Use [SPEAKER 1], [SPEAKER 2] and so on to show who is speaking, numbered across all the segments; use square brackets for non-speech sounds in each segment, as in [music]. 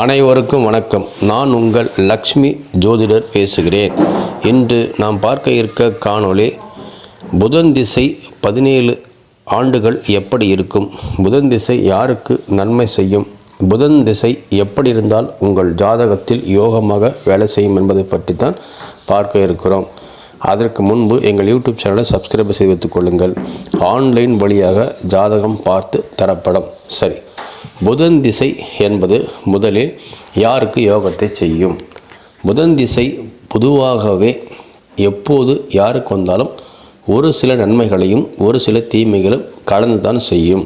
[SPEAKER 1] அனைவருக்கும் வணக்கம். நான் உங்கள் லக்ஷ்மி ஜோதிடர் பேசுகிறேன். இன்று நாம் பார்க்க இருக்க காணொளி புதன் திசை பதினேழு ஆண்டுகள் எப்படி இருக்கும்? புதன் திசை யாருக்கு நன்மை செய்யும்? புதன் திசை எப்படி இருந்தால் உங்கள் ஜாதகத்தில் யோகமாக வேலை செய்யும் என்பதை பற்றி தான் பார்க்க இருக்கிறோம். அதற்கு முன்பு எங்கள் யூடியூப் சேனலை சப்ஸ்கிரைப் செய்து வைத்துக் கொள்ளுங்கள். ஆன்லைன் வழியாக ஜாதகம் பார்த்து தரப்படும். சரி புதன் திசை என்பது முதலில் யாருக்கு யோகத்தை செய்யும்? புதன் திசை பொதுவாகவே எப்போது யாருக்கு வந்தாலும் ஒரு சில நன்மைகளையும் ஒரு சில தீமைகளும் கலந்து தான் செய்யும்.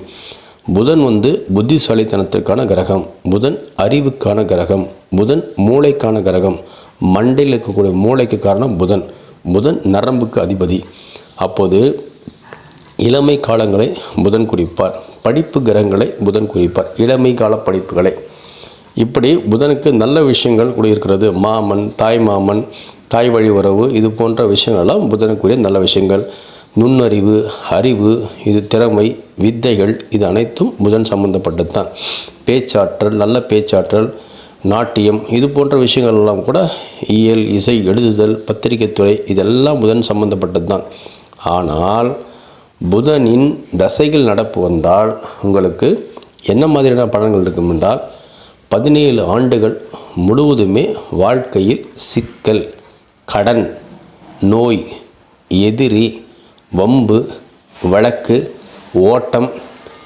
[SPEAKER 1] புதன் வந்து புத்திசாலித்தனத்திற்கான கிரகம் புதன் அறிவுக்கான கிரகம் புதன் மூளைக்கான கிரகம் மண்டையில் இருக்கக்கூடிய மூளைக்கு காரணம் புதன் புதன் நரம்புக்கு அதிபதி. அப்போது இளமை காலங்களை புதன் குறிப்பார். படிப்பு கிரகங்களை புதன் குறிப்பார். இளமை கால படிப்புகளை. இப்படி புதனுக்கு நல்ல விஷயங்கள் கூட இருக்கிறது மாமன் தாய் மாமன் தாய் வழி உறவு இது போன்ற விஷயங்கள்லாம் புதனுக்குரிய நல்ல விஷயங்கள். நுண்ணறிவு அறிவு இது திறமை வித்தைகள் இது அனைத்தும் புதன் சம்பந்தப்பட்டது தான் பேச்சாற்றல் நல்ல பேச்சாற்றல் நாட்டியம் இது போன்ற விஷயங்கள் எல்லாம் கூட இயல் இசை எழுதுதல் பத்திரிகைத்துறை இதெல்லாம் புதன் சம்பந்தப்பட்டது தான் ஆனால் புதனின் தசைகள் நடப்பு வந்தால் உங்களுக்கு என்ன மாதிரியான பலன்கள் இருக்கும் என்றால் பதினேழு ஆண்டுகள் முழுவதுமே வாழ்க்கையில் சிக்கல் கடன் நோய் எதிரி வம்பு வழக்கு ஓட்டம்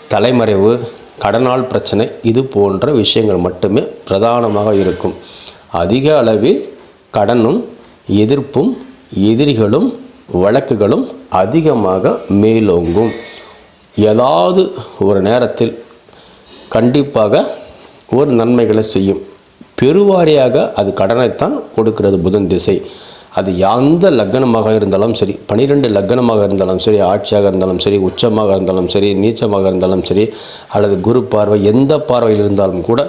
[SPEAKER 1] தலைமறைவு கடனால் பிரச்சனை இது போன்ற விஷயங்கள் மட்டுமே பிரதானமாக இருக்கும். அதிக அளவில் கடனும் எதிர்ப்பும் எதிரிகளும் வழக்குகளும் அதிகமாக மேலோங்கும். ஏதாவது ஒரு நேரத்தில் கண்டிப்பாக ஒரு நன்மைகளை செய்யும். பெருவாரியாக அது கடனைத்தான் கொடுக்கிறது புதன் திசை. அது எந்த லக்னமாக இருந்தாலும் சரி பனிரெண்டு லக்னமாக இருந்தாலும் சரி ஆட்சியாக இருந்தாலும் சரி உச்சமாக இருந்தாலும் சரி நீச்சமாக இருந்தாலும் சரி அல்லது குரு பார்வை எந்த பார்வையில் இருந்தாலும் கூட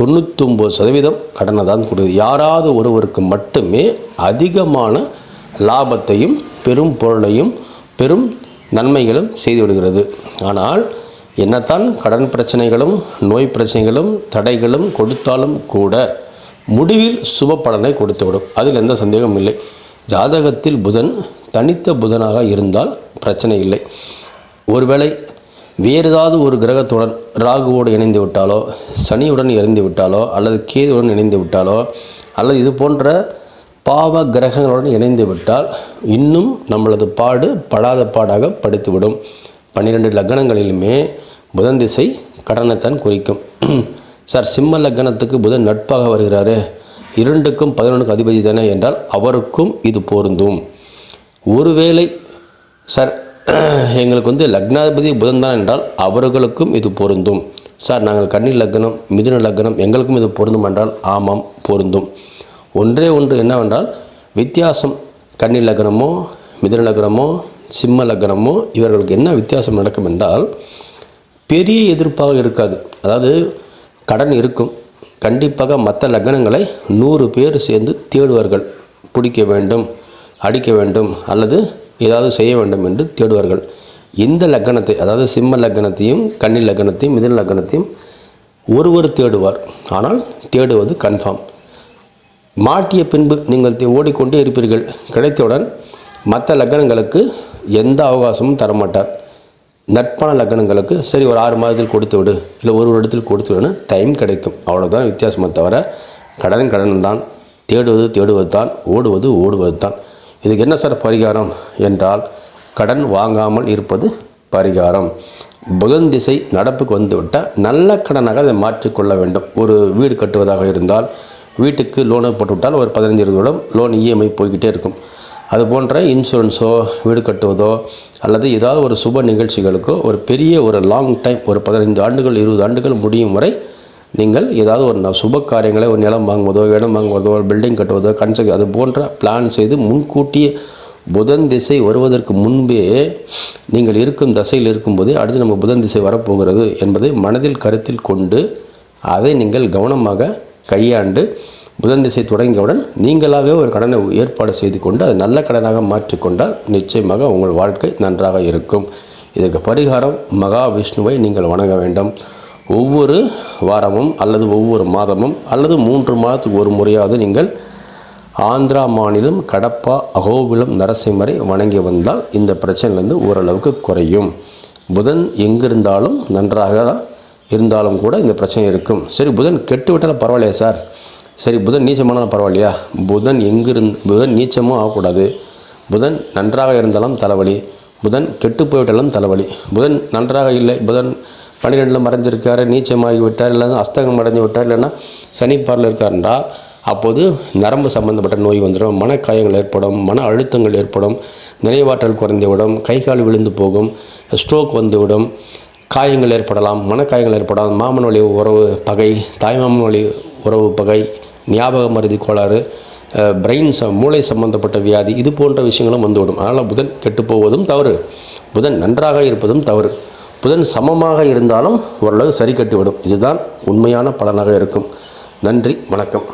[SPEAKER 1] தொண்ணூத்தொம்பது சதவீதம் கடனை தான் கொடுக்குது. யாராவது ஒருவருக்கு மட்டுமே அதிகமான லாபத்தையும் பெரும் பொருளையும் பெரும் நன்மைகளும் செய்து விடுகிறது. ஆனால் என்னத்தான் கடன் பிரச்சனைகளும் நோய் பிரச்சனைகளும் தடைகளும் கொடுத்தாலும் கூட முடிவில் சுப பலனை கொடுத்துவிடும். அதில் எந்த சந்தேகமும் இல்லை. ஜாதகத்தில் புதன் தனித்த புதனாக இருந்தால் பிரச்சனை இல்லை. ஒருவேளை வேறு ஏதாவது ஒரு கிரகத்துடன் ராகுவோடு இணைந்து விட்டாலோ சனியுடன் இணைந்து விட்டாலோ அல்லது கேதுவுடன் இணைந்து விட்டாலோ அல்லது இது போன்ற பாவ கிரகங்களுடன் இணைந்து விட்டால் இன்னும் நம்மளது பாடு படாத பாடாக படுத்துவிடும். பன்னிரெண்டு லக்னங்களிலுமே புதன் திசை கடனைத்தான் குறிக்கும். [clears throat] சார் சிம்ம லக்னத்துக்கு புதன் நட்பாக வருகிறாரு. இரண்டுக்கும் பதினொன்றுக்கு அதிபதி தானே என்றால் அவருக்கும் இது பொருந்தும். ஒருவேளை சார் [clears throat] எங்களுக்கு வந்து லக்னாதிபதி புதன் தான் என்றால் அவர்களுக்கும் இது பொருந்தும். சார் நாங்கள் கன்னி லக்னம் மிதுன லக்னம் எங்களுக்கும் இது பொருந்தும் என்றால் ஆமாம் பொருந்தும். ஒன்றே ஒன்று என்னவென்றால் வித்தியாசம் கன்னி லக்னமோ மிதன லக்னமோ சிம்ம லக்னமோ இவர்களுக்கு என்ன வித்தியாசம் நடக்கும் என்றால் பெரிய எதிர்ப்பாக இருக்காது. அதாவது கடன் இருக்கும். கண்டிப்பாக மற்ற லக்னங்களை நூறு பேர் சேர்ந்து தேடுவார்கள். பிடிக்க வேண்டும் அடிக்க வேண்டும் அல்லது ஏதாவது செய்ய வேண்டும் என்று தேடுவார்கள். இந்த லக்னத்தை அதாவது சிம்ம லக்னத்தையும் கன்னி லக்னத்தையும் மிதன லக்னத்தையும் ஒருவர் தேடுவார். ஆனால் தேடுவது கன்ஃபார்ம் மாட்டிய பின்பு நீங்கள் தே- ஓடிக்கொண்டே இருப்பீர்கள். கிடைத்தவுடன் மற்ற லக்னங்களுக்கு எந்த அவகாசமும் தரமாட்டார். நட்பான லக்னங்களுக்கு சரி ஒரு ஆறு மாதத்தில் கொடுத்து விடு இல்லை ஒரு வருடத்தில் கொடுத்து விடுன்னு டைம் கிடைக்கும். அவ்வளோதான் வித்தியாசமே தவிர கடன் கடன் தான். தேடுவது தேடுவது தான் ஓடுவது ஓடுவது தான். இதுக்கு என்ன சார் பரிகாரம் என்றால் கடன் வாங்காமல் இருப்பது பரிகாரம். புதன் திசை நடப்புக்கு வந்துவிட்டால் நல்ல கடனாக அதை மாற்றிக்கொள்ள வேண்டும். ஒரு வீடு கட்டுவதாக இருந்தால் வீட்டுக்கு லோனை போட்டுவிட்டால் ஒரு பதினஞ்சு இருபது வருடம் லோன் இஎம்ஐ போய்கிட்டே இருக்கும். அது போன்ற இன்சூரன்ஸோ வீடு கட்டுவதோ அல்லது ஏதாவது ஒரு சுப நிகழ்ச்சிகளுக்கோ ஒரு பெரிய ஒரு லாங் டைம் ஒரு பதினைந்து ஆண்டுகள் இருபது ஆண்டுகள் முடியும் வரை நீங்கள் ஏதாவது ஒரு சுப காரியங்களை ஒரு நிலம் வாங்குவதோ இடம் வாங்குவதோ ஒரு பில்டிங் கட்டுவதோ கன்ஸ்ட்ரக்ட் அது போன்ற பிளான் செய்து முன்கூட்டியே புதன் திசை வருவதற்கு முன்பே நீங்கள் இருக்கும் தசையில் இருக்கும்போதே அடுத்து நம்ம புதன் திசை வரப்போகிறது என்பதை மனதில் கருத்தில் கொண்டு அதை நீங்கள் கவனமாக கையாண்டு புதன் திசை தொடங்கியவுடன் நீங்களாகவே ஒரு கடனை ஏற்பாடு செய்து கொண்டு அதை நல்ல கடனாக மாற்றிக்கொண்டால் நிச்சயமாக உங்கள் வாழ்க்கை நன்றாக இருக்கும். இதற்கு பரிகாரம் மகாவிஷ்ணுவை நீங்கள் வணங்க வேண்டும். ஒவ்வொரு வாரமும் அல்லது ஒவ்வொரு மாதமும் அல்லது மூன்று மாதத்துக்கு ஒரு முறையாவது நீங்கள் ஆந்திரா மாநிலம் கடப்பா அகோபிலம் நரசிம்மரை வணங்கி வந்தால் இந்த பிரச்சனையிலேருந்து ஓரளவுக்கு குறையும். புதன் எங்கிருந்தாலும் நன்றாக தான் இருந்தாலும் கூட இந்த பிரச்சனை இருக்கும். சரி புதன் கெட்டு விட்டாலும் பரவாயில்லையா சார். சரி புதன் நீச்சமானாலும் பரவாயில்லையா? புதன் எங்கிருந்து புதன் நீச்சமும் ஆகக்கூடாது. புதன் நன்றாக இருந்தாலும் தலைவலி. புதன் கெட்டு போய்விட்டாலும் தலைவலி. புதன் நன்றாக இல்லை. புதன் பன்னிரெண்டில் மறைஞ்சிருக்காரு நீச்சமாகி விட்டார் இல்லைன்னா அஸ்தகம் அடைஞ்சு விட்டார் இல்லைன்னா சனிப்பாரில் இருக்காருன்றா அப்போது நரம்பு சம்பந்தப்பட்ட நோய் வந்துடும் மனக்காயங்கள் ஏற்படும் மன அழுத்தங்கள் ஏற்படும் நினைவாற்றல் குறைந்துவிடும் கை கால் விழுந்து போகும் ஸ்ட்ரோக் வந்துவிடும் காயங்கள் ஏற்படலாம் மனக்காயங்கள் ஏற்படலாம். மாமன் வழி உறவு பகை தாய்மாமன் வழி உறவு பகை ஞாபக மருதி கோளாறு பிரெயின் ச மூளை சம்பந்தப்பட்ட வியாதி இது போன்ற விஷயங்களும் வந்துவிடும். அதனால் புதன் கெட்டு போவதும் தவறு. புதன் நன்றாக இருப்பதும் தவறு. புதன் சமமாக இருந்தாலும் ஓரளவு சரி கட்டிவிடும். இதுதான் உண்மையான பலனாக இருக்கும். நன்றி வணக்கம்.